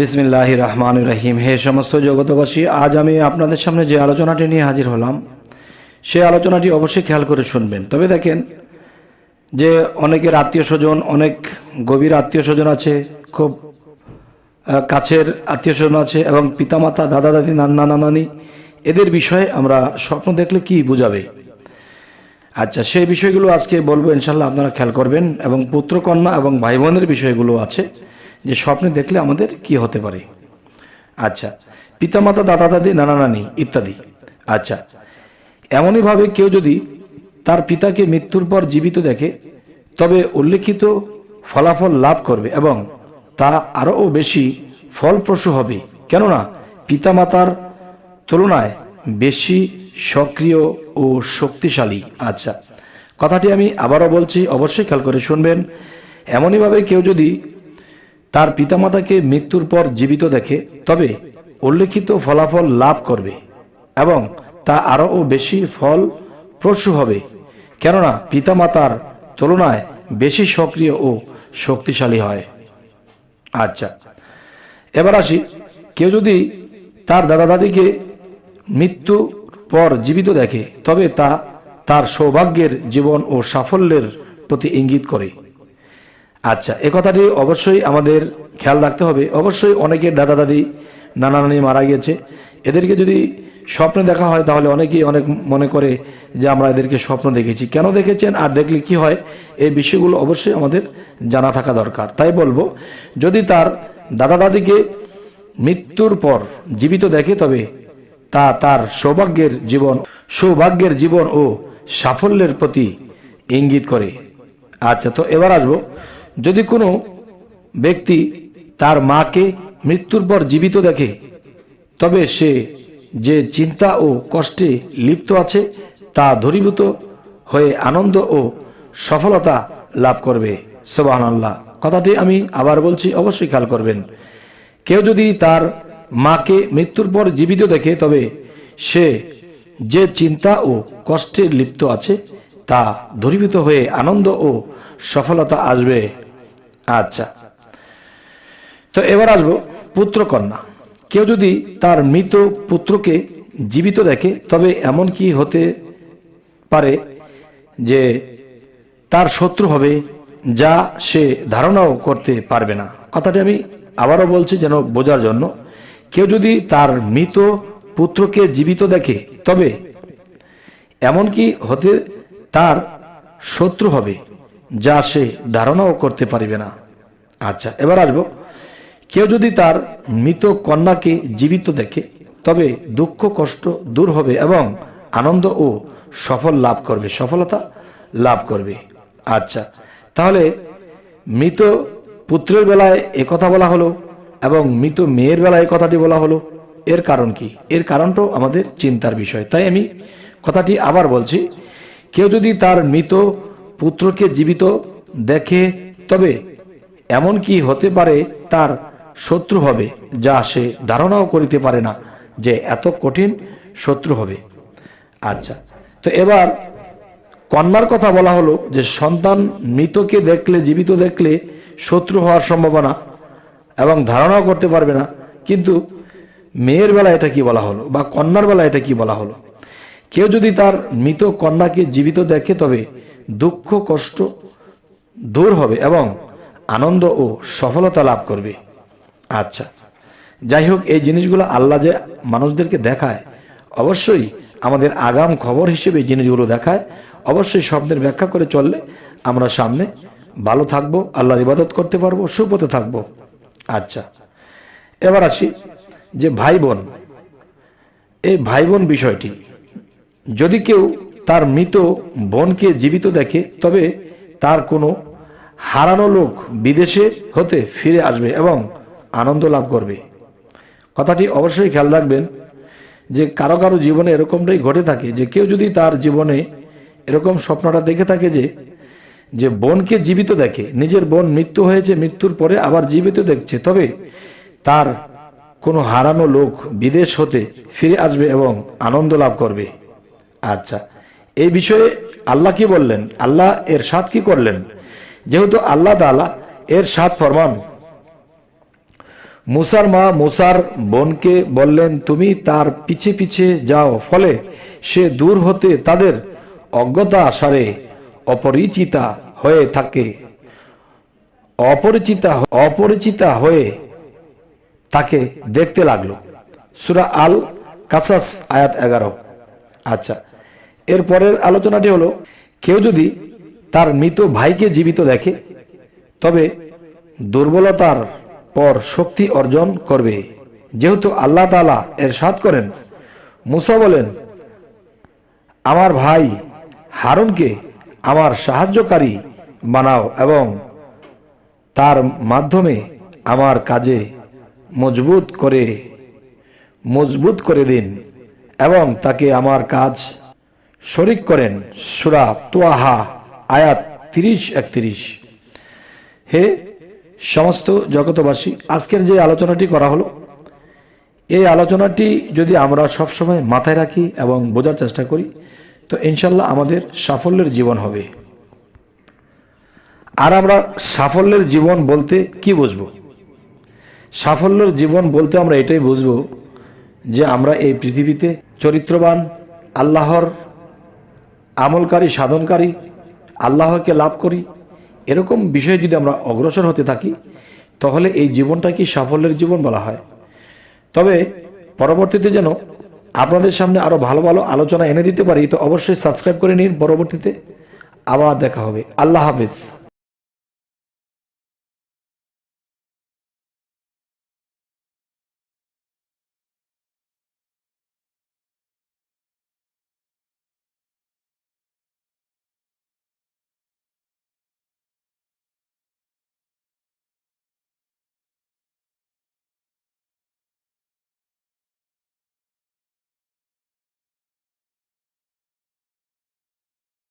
বিসমিল্লাহ রহমান রহিম। হে সমস্ত জগতবাসী আজ আমি আপনাদের সামনে যে আলোচনাটি নিয়ে হাজির হলাম, সে আলোচনাটি অবশ্যই খেয়াল করে শুনবেন। তবে দেখেন যে অনেকের আত্মীয় স্বজন, অনেক গভীর আত্মীয় স্বজন আছে, খুব কাছের আত্মীয় স্বজন আছে এবং পিতামাতা দাদা দাদি নানা নানানি, এদের বিষয়ে আমরা স্বপ্ন দেখলে কি বোঝাবে? আচ্ছা সেই বিষয়গুলো আজকে বলব, ইনশাল্লাহ আপনারা খেয়াল করবেন এবং পুত্রকন্যা এবং ভাই বোনের বিষয়গুলো আছে। যে স্বপ্নে দেখলে আমাদের কি হতে পারে? আচ্ছা পিতামাতা দাদা দাদি নানা নানি ইত্যাদি। আচ্ছা এমনইভাবে কেউ যদি তার পিতাকে মৃত্যুর পর জীবিত দেখে, তবে উল্লেখিত ফলাফল লাভ করবে এবং তা আরও বেশি ফলপ্রসূ হবে। কেননা, পিতামাতার তুলনায় বেশি সক্রিয় ও শক্তিশালী। আচ্ছা কথাটি আমি আবারও বলছি, অবশ্যই খেয়াল করে শুনবেন। এমনইভাবে কেউ যদি তার পিতামাতাকে মৃত্যুর পর জীবিত দেখে, তবে উল্লেখিত ফলাফল লাভ করবে এবং তা আরও বেশি ফল প্রসূ হবে। কেননা পিতামাতার তুলনায় বেশি সক্রিয় ও শক্তিশালী হয়। আচ্ছা এবার আসি। কেউ যদি তার দাদা দাদিকে মৃত্যু পর জীবিত দেখে, তবে তা তার সৌভাগ্যের জীবন ও সাফল্যের প্রতি ইঙ্গিত করে। আচ্ছা এ কথাটি অবশ্যই আমাদের খেয়াল রাখতে হবে। অবশ্যই অনেকের দাদা দাদি, নানা নানি মারা গিয়েছে। এদেরকে যদি স্বপ্নে দেখা হয়, তাহলে অনেকেই অনেক মনে করে যে আমরা এদেরকে স্বপ্ন দেখেছি। কেন দেখেছেন আর দেখলে কি হয়, এই বিষয়গুলো অবশ্যই আমাদের জানা থাকা দরকার। তাই বলব, যদি তার দাদা দাদিকে মৃত্যুর পর জীবিত দেখে, তবে তা তার সৌভাগ্যের জীবন সৌভাগ্যের জীবন ও সাফল্যের প্রতি ইঙ্গিত করে। আচ্ছা তো এবার আসব। যদি কোনো ব্যক্তি তার মাকে মৃত্যুর পর জীবিত দেখে, তবে সে যে চিন্তা ও কষ্টে লিপ্ত আছে, তা দূরীভূত হয়ে আনন্দ ও সফলতা লাভ করবে। সোবাহ আল্লাহ কথাটি আমি আবার বলছি, অবশ্যই খেয়াল করবেন। কেউ যদি তার মাকে মৃত্যুর পর জীবিত দেখে, তবে সে যে চিন্তা ও কষ্টে লিপ্ত আছে, তা দূরীভূত হয়ে আনন্দ ও সফলতা আসবে। আচ্ছা। তো এবার আসব পুত্র কন্যা কেউ যদি তার মৃত পুত্রকে জীবিত দেখে, তবে এমন কি হতে পারে যে তার শত্রু হবে যা সে ধারণাও করতে পারবে না? কথাটি আমি আবারও বলছি যেন বোঝার জন্য, কেউ যদি তার মৃত পুত্রকে জীবিত দেখে, তবে এমনকি হতে তার শত্রু হবে যা সে ধারণাও করতে পারবে না। আচ্ছা এবার আসব। কেউ যদি তার মৃত কন্যাকে জীবিত দেখে, তবে দুঃখ কষ্ট দূর হবে এবং আনন্দ ও সফল লাভ করবে, সফলতা লাভ করবে। আচ্ছা তাহলে মৃত পুত্রের বেলায় কথা বলা হলো এবং মৃত মেয়ের বেলায় কথাটি বলা হলো। এর কারণ কি? এর কারণটাও আমাদের চিন্তার বিষয়। তাই আমি কথাটি আবার বলছি, কেউ যদি তার মৃত পুত্রকে জীবিত দেখে, তবে এমন কি হতে পারে তার শত্রু হবে, যা সে ধারণাও করিতে পারে না যে এত কঠিন শত্রু হবে। আচ্ছা তো এবার কন্যার কথা বলা হলো যে সন্তান মৃতকে দেখলে, জীবিত দেখলে শত্রু হওয়ার সম্ভাবনা এবং ধারণাও করতে পারবে না। কিন্তু মেয়ের বেলা এটা কি বলা হলো বা কন্যার বেলা এটা কি বলা হলো? কেউ যদি তার মৃত কন্যাকে জীবিত দেখে, তবে দুঃখ, কষ্ট দূর হবে এবং আনন্দ ও সফলতা লাভ করবে। আচ্ছা যাই হোক, এই জিনিসগুলো আল্লাহ যে মানুষদেরকে দেখায়, অবশ্যই আমাদের আগাম খবর হিসেবে জিনিসগুলো দেখায়। অবশ্যই স্বপ্নের ব্যাখ্যা করে চললে আমরা সামনে ভালো থাকব, আল্লাহর ইবাদত করতে পারব, সুপথে থাকব। আচ্ছা এবার আসি যে ভাই বোন। এই ভাই বোন বিষয়টি যদি কেউ তার মৃত বোনকে জীবিত দেখে, তবে তার কোনো হারানো লোক বিদেশে হতে ফিরে আসবে এবং আনন্দ লাভ করবে। কথাটি অবশ্যই খেয়াল রাখবেন যে কারও কারও জীবনে এরকমটাই ঘটে থাকে যে কেউ যদি তার জীবনে এরকম স্বপ্নটা দেখে থাকে যে যে বোনকে জীবিত দেখে, নিজের বোন মৃত্যু হয়েছে, মৃত্যুর পরে আবার জীবিত দেখছে, তবে তার কোনো হারানো লোক বিদেশ হতে ফিরে আসবে এবং আনন্দ লাভ করবে। আচ্ছা। এই বিষয়ে আল্লাহ কি বললেন? আল্লাহ এর সাথ কি করলেন? যেহেতু আল্লাহ তাআলা এর সাত ফরমান। মুসার মা মুসার বোনকে বললেন, তুমি তার পিছে পিছে যাও, ফলে সে দূর হতে তাদের অজ্ঞতা সারে অপরিচিতা হয়ে থাকে। অপরিচিতা অপরিচিতা হয়ে তাকে দেখতে লাগল। সুরা আল কাসাস আয়াত এগারো। আচ্ছা। এরপরের আলোচনাটি হলো, কেউ যদি তার মৃত ভাইকে জীবিত দেখে, তবে দুর্বলতার পর শক্তি অর্জন করবে। যেহেতু আল্লাহ তালা এর সাত করেন, মুসা বলেন, আমার ভাই হারুনকে আমার সাহায্যকারী বানাও এবং তার মাধ্যমে আমার কাজে মজবুত করে মজবুত করে দিন এবং তাকে আমার কাজ শরিক করেন সুরা তোয়াহা, আয়াত তিরিশ, একত্রিশ। হে সমস্ত জগতবাসী আজকের যে আলোচনাটি করা হলো, এই আলোচনাটি যদি আমরা সবসময় মাথায় রাখি এবং বোঝার চেষ্টা করি, তো ইনশাল্লাহ আমাদের সাফল্যের জীবন হবে। আর আমরা সাফল্যের জীবন বলতে কি বুঝব? সাফল্যের জীবন বলতে আমরা এটাই বুঝব যে আমরা এই পৃথিবীতে চরিত্রবান, আল্লাহর আমলকারী, সাধনকারী, আল্লাহকে লাভ করি, এরকম বিষয়ে যদি আমরা অগ্রসর হতে থাকি, তাহলে এই জীবনটা কি সাফল্যের জীবন বলা হয়? তবে পরবর্তীতে যেন আপনাদের সামনে আরও ভালো ভালো আলোচনা এনে দিতে পারি, তো অবশ্যই সাবস্ক্রাইব করে নিন। পরবর্তীতে আবার দেখা হবে। আল্লাহ হাফেজ।